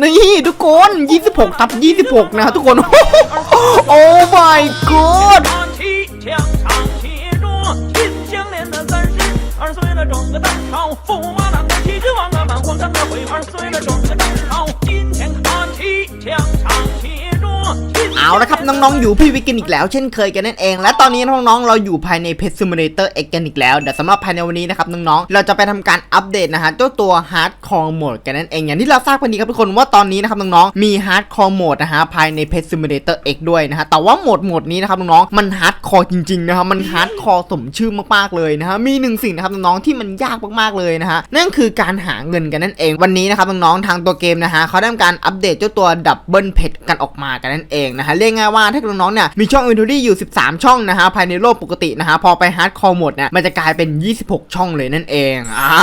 นี่ทุกคน 26ทับ26 นะทุกคน โอ้ my god เอาละครับน้องๆอยู่พี่วิกินอีกแล้วเช่นเคยกันนั่นเองและ ตอนนี้น้องๆเราอยู่ภายใน Pet Simulator X กันอีกแล้วเดี๋ยวสำหรับภายในวันนี้นะครับน้องๆเราจะไปทำการอัปเดตนะฮะเจ้าตัว Hardcore Mode กันนั่นเองอย่างที่เราทราบกันดีครับทุกคนว่าตอนนี้นะครับน้องๆมี Hardcore Mode นะฮะภายใน Pet Simulator X ด้วยนะฮะแต่ว่าโหมดโหมดนี้นะครับน้องๆมัน Hardcore จริงๆนะครับมัน Hardcore สมชื่อมากๆเลยนะฮะมีหนึ่งสิ่งนะครับน้องๆที่มันยากมากๆเลยนะฮะนั่นคือการหาเงินกันนั่นเอง วันนี้นะครับน้องๆทางตัวเกมนะฮะเขาได้ทำการอัปเดตเจ้าตัวดับเบิลเพชกันออกมากันนั่นเองนะฮะเรียกง่ายว่าถ้าน้องๆเนี่ยมีช่องอินทรีอยู่ 13 ช่องนะะฮะภายในโลกปกตินะฮะพอไปฮาร์ดคอร์หมดเนี่ยมันจะกลายเป็น 26 ช่องเลยนั่นเองอ่า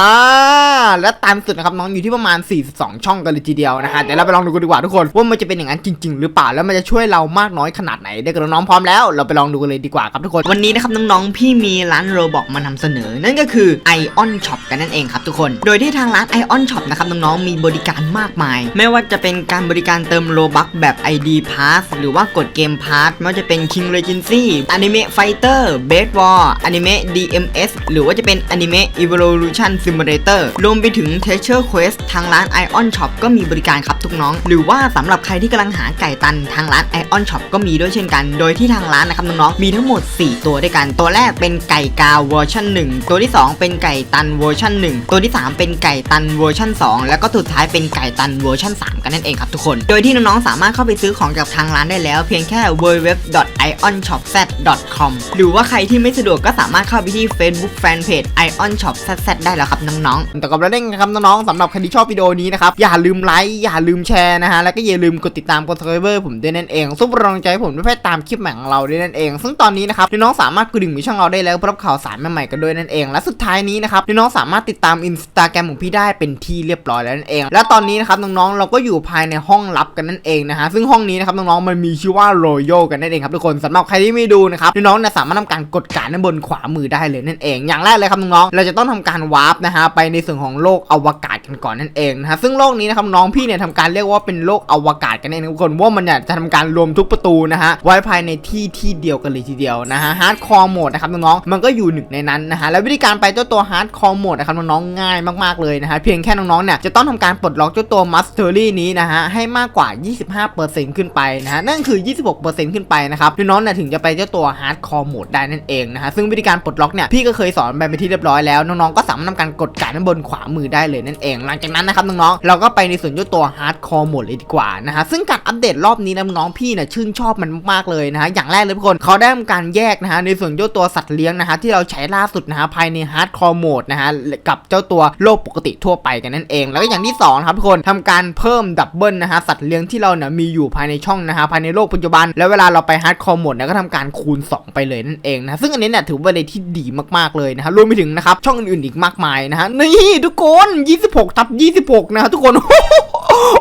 และตามสุดนะครับน้องอยู่ที่ประมาณ 42 ช่องกันเลยทีเดียวนะฮะเดี๋ยวเราไปลองดูกันดีกว่าทุกคนว่ามันจะเป็นอย่างนั้นจริง ๆ หรือเปล่าแล้วมันจะช่วยเรามากน้อยขนาดไหนเด็กกับน้องพร้อมแล้ว เราไปลองดูกันเลยดีกว่าครับทุกคนวันนี้นะครับน้องๆพี่มีร้านโรบอกมานำเสนอ นั่นก็คือ Ion Shop กันนั่นเองครับทุกคน โดยที่ทางร้าน Ion Shop นะครับน้องๆมีบริการมากมาย ไม่ว่าจะเป็นการบริการเติมโลบัคแบบ ID Pass หรือว่ากดเกม Pass ไม่ว่าจะเป็น King Regency Anime Fighter Base War Anime DMS หรือว่าจะเป็น Anime Evolution Simulator รวมไปถึง Treasure Quest ทางร้าน Ion Shop ก็มีบริการครับทุกน้อง หรือว่าสำหรับใครที่กำลังหาไก่ตันทางร้าน Ion Shop ก็มีด้วยเช่นกัน โดยที่ทางร้านนะครับน้องๆ มีทั้งหมด 4 ตัวด้วยกัน ตัวแรกเป็นไก่กาวเวอร์ชัน1 ตัวที่ 2 เป็นไก่ตันเวอร์ชัน1 ตัวที่ 3 เป็นไก่ตันเวอร์ชัน2 แล้วก็สุดท้ายเป็นไก่ตันเวอร์ชัน3 กันนั่นเองครับทุกคน โดยที่น้องๆสามารถเข้าไปซื้อของจากทางร้านได้แล้วเพียงแค่ ion.shop.com หรือว่าใครที่ไม่สะดวกก็สามารถเข้าไปที่ Facebook Fanpage Ion Shop ZZ ได้แล้วครับน้องๆแต่ก่อนเราได้ครับน้องๆสำหรับใครที่ชอบวิดีโอนี้นะครับ อย่าลืมไลค์ อย่าลืมแชร์นะฮะ แล้วก็อย่าลืมกดติดตามกด subscribe ผมด้วยนั่นเองซุปกำลังใจผมด้วยเพื่อตามคลิปใหม่ของเราด้วยนั่นเอง ซึ่งตอนนี้นะครับน้องๆสามารถกดดิ่งมีช่องเราได้แล้วเพรับข่าวสารใหม่ๆกันด้วยนั่นเอง และสุดท้ายนี้นะครับน้องๆสามารถติดตามอินสตาแกรมของพี่ได้เป็นที่เรียบร้อยแล้วนั่นเอง และตอนนี้นะครับน้องๆเราก็อยู่ภายในห้องลับกันนั่นเองนะฮะซึ่งห้องนี้นะครับน้องๆมันมีชื่อว่า Royal กันนั่นเองครับทุกคนสำหรับใครที่ไม่ดูนะครับน้องๆเนี่ยสามารถทำการกดการด้านบนขวามือได้เลยนั่นเอง อย่างแรกเลยครับน้องๆเราจะต้องทำการวาร์ปนะฮะไปในส่วนของโลกอวกาศ กันก่อนนั่นเองนะฮะซึ่งโลกนี้นะครับน้องพี่เนี่ยทำการเรียกว่าเป็นโลกอวกาศกันเองทุกคนว่ามันเนี่ยจะทำการรวมทุกประตูนะฮะไว้ภายในที่ที่เดียวกันเลยทีเดียวนะฮะฮาร์ดคอร์โหมดนะครับน้องๆมันก็อยู่หนึ่งในนั้นนะฮะและวิธีการไปเจ้าตัวฮาร์ดคอร์โหมดนะครับน้องๆง่ายมากๆเลยนะฮะเพียงแค่น้องๆเนี่ยจะต้องทำการปลดล็อกเจ้าตัวมัสเตอรี่นี้นะฮะให้มากกว่า 25%ขึ้นไปนะฮะนั่นคือ 26%ขึ้นไปนะครับน้องๆเนี่ยถึงจะไปเจ้าตัวฮาร์ดคอร์โหมดได้นั่นเองนะฮะซึ่งวิธีการปลดล็อกเนี่ยพี่ก็เคยสอนไปเป็นที่เรียบร้อยแล้วน้องๆก็สามารถทำการกดการด้านบนขวามือได้เลยนั่นเองหลังจากนั้นนะครับน้องๆเราก็ไปในส่วนเจ้าตัวฮาร์ดคอร์โหมดเลยดีกว่านะฮะซึ่งการอัปเดตรอบนี้นะน้องๆพี่เนี่ยชื่นชอบมันมากเลยนะฮะอย่างแรกเลยทุกคนเขาได้ทำการแยกนะฮะในส่วนเจ้าตัวสัตว์เลี้ยงนะฮะที่เราใช้ล่าสุดนะฮะภายในฮาร์ดคอร์โหมดนะฮะกับเจ้าตัวโลกปกติทั่วไปกันนั่นเอง แล้วก็อย่างที่สองครับทุกคนทำการเพิ่มดับเบิลนะฮะสัตว์เลี้ยงที่เราเนี่ยมีอยู่ภายในช่องนะฮะภายในโลกปัจจุบัน แล้วเวลาเราไปฮาร์ดคอร์โหมดเนี่ยก็ทำการคูณ 2 ไปเลยนั่นเองนะซึ่งอันนี้เนี่ยถือว่าเป็นอะไรที่ดีมากๆเลยนะฮะรวมไปถึงนะครับช่องอื่นๆอีกมากมายนะฮะนี่ทุกคน 26ทับ26 นะฮะทุกคน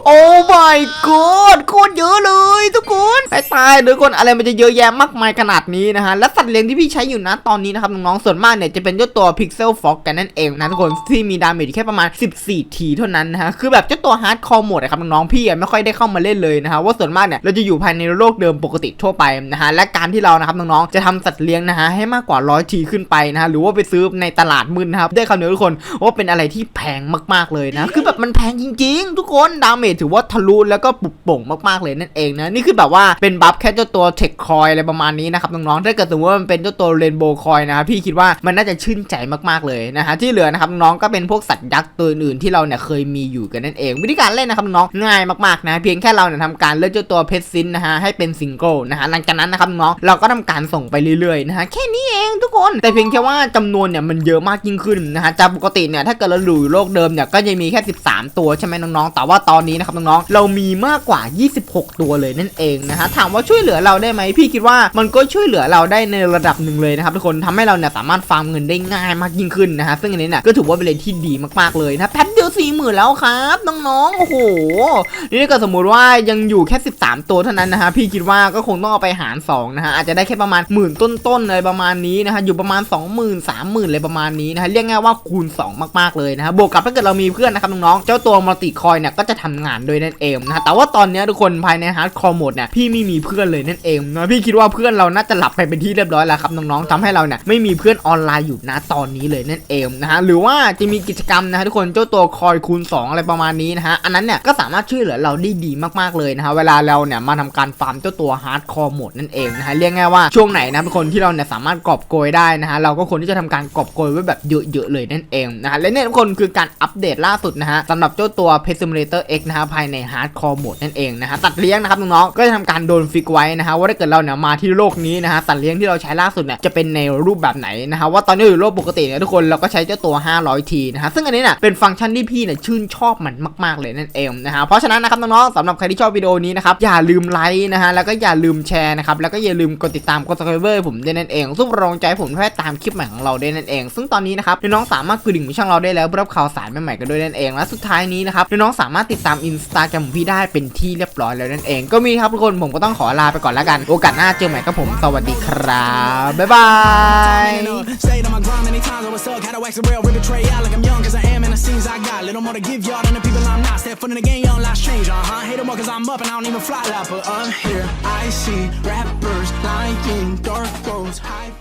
โอ้ my god โคตรเยอะเลยทุกคนตายตายเลยทุกคนอะไรมันจะเยอะแยะมากมายขนาดนี้นะฮะ และสัตว์เลี้ยงที่พี่ใช้อยู่นะตอนนี้นะครับน้องๆส่วนมากเนี่ยจะเป็นเจ้าตัว Pixel Fox กันนั่นเองนะทุกคนที่มีดาเมจแค่ประมาณ 14 ทีเท่านั้นนะฮะ คือแบบเจ้าตัว Hard Core Mode นะครับน้องๆพี่ไม่ค่อยได้เข้ามาเล่นเลยนะฮะว่าส่วนมากเนี่ยเราจะอยู่ภายในโลกเดิมปกติทั่วไปนะฮะและการที่เรานะครับน้องๆจะทำสัตว์เลี้ยงนะฮะให้มากกว่า100ทีขึ้นไปนะฮะหรือว่าไปซื้อในตลาดมืดนะครับได้คำเดียวทุกคนว่าเป็นอะไรที่แพงมากๆเลยนะคือแบบมันแพงจริง ๆ ทุกคนดาเมจถือว่าทะลุแล้วก็ปุบป่งมากๆเลยนั่นเองนะ นี่คือแบบว่าเป็นบัฟแค่เจ้าตัวเทคคอยอะไรประมาณนี้นะครับน้องๆถ้าเกิดสมมติว่ามันเป็นเจ้าตัวเรนโบว์คอยนะครับพี่คิดว่ามันน่าจะชื่นใจมากๆเลยนะฮะที่เหลือนะครับน้องก็เป็นพวกสัตว์ยักษ์ตัวอื่นๆที่เราเนี่ยเคยมีอยู่กันนั่นเอง วิธีการเล่นนะครับน้องง่ายมากๆนะเพียงแค่เราเนี่ยทำการเลือกเจ้าตัวเพชรซินนะฮะให้เป็นซิงเกิลนะฮะหลังจากนั้นนะครับน้องเราก็ทำการส่งไปเรื่อยๆนะฮะแค่นี้เองทุกคนแต่เพียงแค่ว่าจำนวนเนี่ยมันเยอะมากยิ่งขึ้นนะฮะจากปกติเนี่ยถ้าเกิดเราดูโลกเดิมเนี่ยก็จะมีแค่ 13 ตัวใช่ไหมน้องๆแต่ว่าตอนอนนี้นะครับน้องๆเรามีมากกว่า 26 ตัวเลยนั่นเองนะฮะถามว่าช่วยเหลือเราได้ไหมพี่คิดว่ามันก็ช่วยเหลือเราได้ในระดับหนึ่งเลยนะครับทุกคนทำให้เราเนี่ยสามารถฟาร์มเงินได้ง่ายมากยิ่งขึ้นนะฮะซึ่งอันนี้เนี่ยก็ถือว่าเป็นเรื่องที่ดีมากๆเลยนะแป๊บ สี่หมื่นแล้วครับน้องๆโอ้โหนี่ถ้าเกิดสมมุติว่ายังอยู่แค่ 13 ตัวเท่านั้นนะฮะพี่คิดว่าก็คงต้องเอาไปหาร2นะฮะอาจจะได้แค่ประมาณหมื่นต้นๆอะไรประมาณนี้นะฮะอยู่ประมาณ 20,000 30,000อะไรประมาณนี้นะฮะเรียกง่ายว่าคูณ 2 มากๆเลยนะฮะบวกกับถ้าเกิดเรามีเพื่อนนะครับน้องๆเจ้าตัวมัลติคอยเนี่ยก็จะทำงานโดยนั่นเองนะฮะแต่ว่าตอนนี้ทุกคนภายในฮาร์ดคอร์โหมดเนี่ยพี่ไม่มีเพื่อนเลยนั่นเองนะพี่คิดว่าเพื่อนเราน่าจะหลับไปเป็นที่เรียบร้อยแล้วครับน้องๆทำให้เราเนี่ยไม่มีเพื่อนออนไลน์อยู่ณตอนนี้เลยนั่นเองนะฮะหรือว่าจะมีกิจกรรมนะฮะทุกคนเจ้าตัวคอยคูณ 2 อะไรประมาณนี้นะฮะ อันนั้นเนี่ยก็สามารถช่วยเหลือเราได้ดีมากๆเลยนะฮะ เวลาเราเนี่ยมาทำการฟาร์มเจ้าตัวฮาร์ดคอร์โหมดนั่นเองนะฮะ เรียกง่ายว่าช่วงไหนนะทุกคนที่เราเนี่ยสามารถกอบโกยได้นะฮะ เราก็ควรที่จะทำการกอบโกยไว้แบบเยอะๆเลยนั่นเองนะฮะ และเนี่ยทุกคนคือการอัปเดตล่าสุดนะฮะสำหรับเจ้าตัว Pet Simulator X นะฮะภายในฮาร์ดคอร์โหมดนั่นเองนะฮะตัดเลี้ยงนะครับน้องๆก็จะทำการโดนฟิกไว้นะฮะว่าถ้าเกิดเราเนี่ยมาที่โลกนี้นะฮะสัตว์เลี้ยงที่เราใช้ล่าสุดเนี่ยจะเป็นในรูปแบบไหนนะฮะว่าตอนนี้อยู่โลกปกติเนี่ยทุกคนเราก็ใช้เจ้าตัว 500ทีนะฮะซึ่งอันนี้เนี่ยเป็นฟังก์ชันที่พี่เนี่ยชื่นชอบมันมากๆเลยนั่นเองนะฮะเพราะฉะนั้นนะครับน้องๆสำหรับใครที่ชอบวิดีโอนี้นะครับอย่าลืมไลค์นะฮะแล้วก็อย่าลืมแชร์นะครับแล้วก็อย่าลืมกดติดตามกด subscribe ผมด้วยนั่นเองซึ่งเป็นกำลังใจผมให้ตามคลิปใหม่ของเราด้วยนั่นเอง ซึ่งตอนนี้นะครับน้องๆสามารถกดดิ่งช่องเราได้แล้วเพื่อรับข่าวสารใหม่ๆกันด้วยนั่นเองและสุดท้ายนี้นะครับน้องๆสามารถติดตามอินสตาแกรมของพี่ได้เป็นที่เรียบร้อยแล้วนั่นเองก็มีครับทุกคนผมก็ต้องขอลาไปก่อนแล้วกัน โอกาสหน้าเจอใหม่ครับผม สวัสดีครับบ๊ายบาย Grind many times, I was stuck. Had to wax the rail, rip betray out like I'm young, cause I am in the scenes I got. Little more to give y'all than the people I'm not. Step foot in the game, young, life's change, uh huh. Hate 'em more cause I'm up and I don't even fly like, but I'm here. I see rappers lying, dark roads, high.